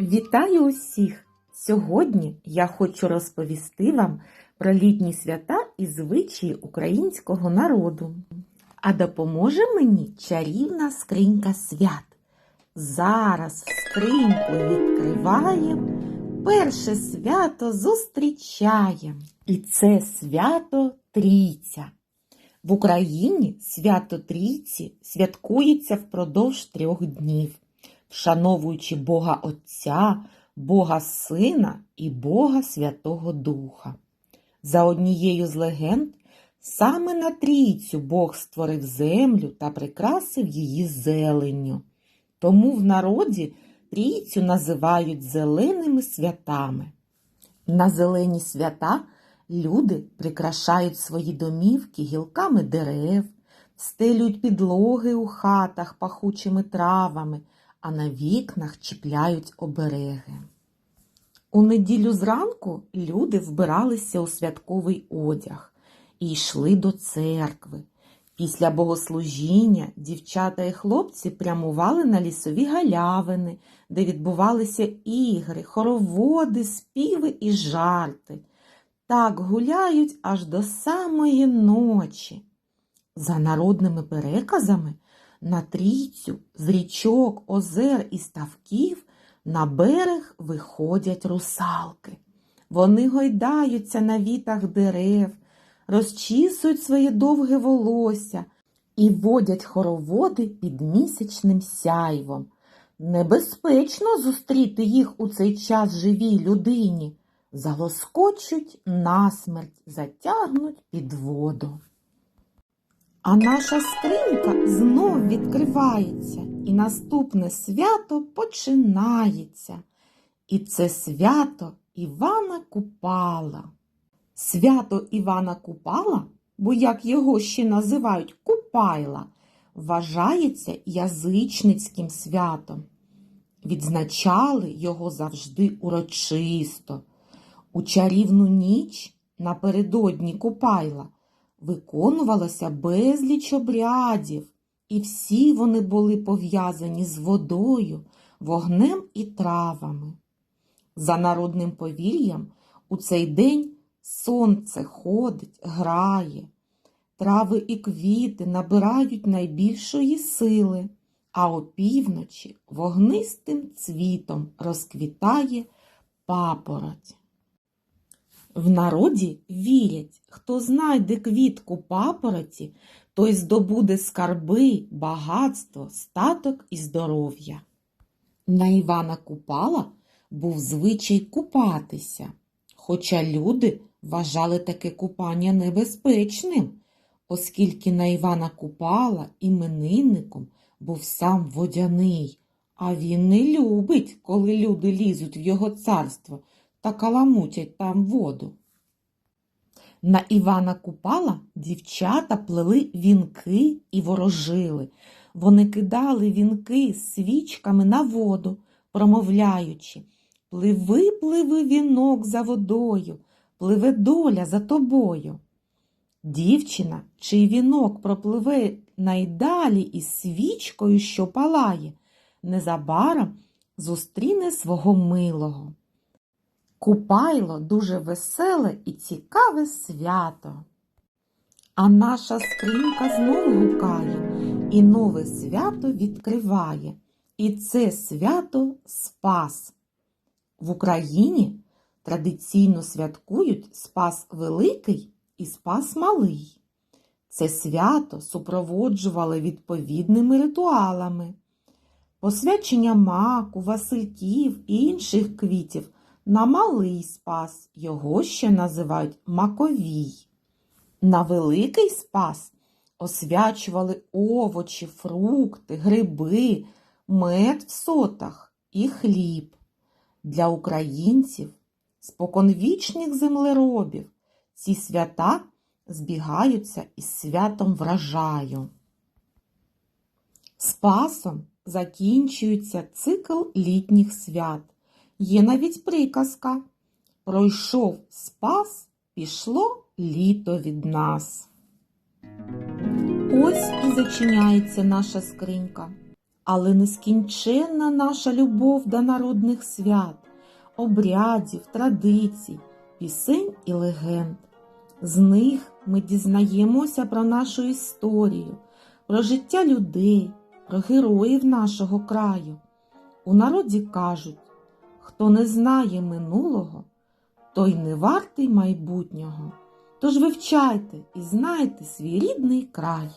Вітаю усіх! Сьогодні я хочу розповісти вам про літні свята і звичаї українського народу. А допоможе мені чарівна скринька свят. Зараз скриньку відкриваємо, перше свято зустрічаємо. І це свято Трійця. В Україні свято Трійці святкується впродовж трьох днів вшановуючи Бога Отця, Бога Сина і Бога Святого Духа. За однією з легенд, саме на трійцю Бог створив землю та прикрасив її зеленню. Тому в народі трійцю називають зеленими святами. На зелені свята люди прикрашають свої домівки гілками дерев, стелюють підлоги у хатах пахучими травами, а на вікнах чіпляють обереги. У неділю зранку люди вбиралися у святковий одяг і йшли до церкви. Після богослужіння дівчата і хлопці прямували на лісові галявини, де відбувалися ігри, хороводи, співи і жарти. Так гуляють аж до самої ночі. За народними переказами на трійцю з річок, озер і ставків на берег виходять русалки. Вони гойдаються на вітах дерев, розчісують своє довге волосся і водять хороводи під місячним сяйвом. Небезпечно зустріти їх у цей час живій людині. Залоскочуть насмерть, затягнуть під воду. А наша скринька знов відкривається, і наступне свято починається. І це свято Івана Купала. Свято Івана Купала, бо як його ще називають Купайла, вважається язичницьким святом. Відзначали його завжди урочисто. У чарівну ніч напередодні Купайла виконувалося безліч обрядів, і всі вони були пов'язані з водою, вогнем і травами. За народним повір'ям у цей день сонце ходить, грає, трави і квіти набирають найбільшої сили, а опівночі вогнистим цвітом розквітає папороть. В народі вірять, хто знайде квітку папороті, той здобуде скарби, багатство, статок і здоров'я. На Івана Купала був звичай купатися, хоча люди вважали таке купання небезпечним, оскільки на Івана Купала іменинником був сам водяний, а він не любить, коли люди лізуть в його царство та каламутять там воду. На Івана Купала дівчата плели вінки і ворожили. Вони кидали вінки з свічками на воду, промовляючи Пливи, пливи вінок за водою, пливе доля за тобою. Дівчина, чий вінок пропливе найдалі із свічкою, що палає, незабаром зустріне свого милого. Купайло дуже веселе і цікаве свято. А наша скринька знову гукає і нове свято відкриває. І це свято Спас. В Україні традиційно святкують Спас Великий і Спас Малий. Це свято супроводжували відповідними ритуалами. Посвячення маку, васильків і інших квітів на малий спас його ще називають маковій. На великий спас освячували овочі, фрукти, гриби, мед в сотах і хліб. Для українців, споконвічних землеробів, ці свята збігаються із святом врожаю. Спасом закінчується цикл літніх свят. Є навіть приказка Пройшов спас, пішло літо від нас. Ось і зачиняється наша скринька. але нескінченна наша любов до народних свят, обрядів, традицій, пісень і легенд. З них ми дізнаємося про нашу історію, про життя людей, про героїв нашого краю. У народі кажуть, хто не знає минулого, той не вартий майбутнього. Тож вивчайте і знайте свій рідний край.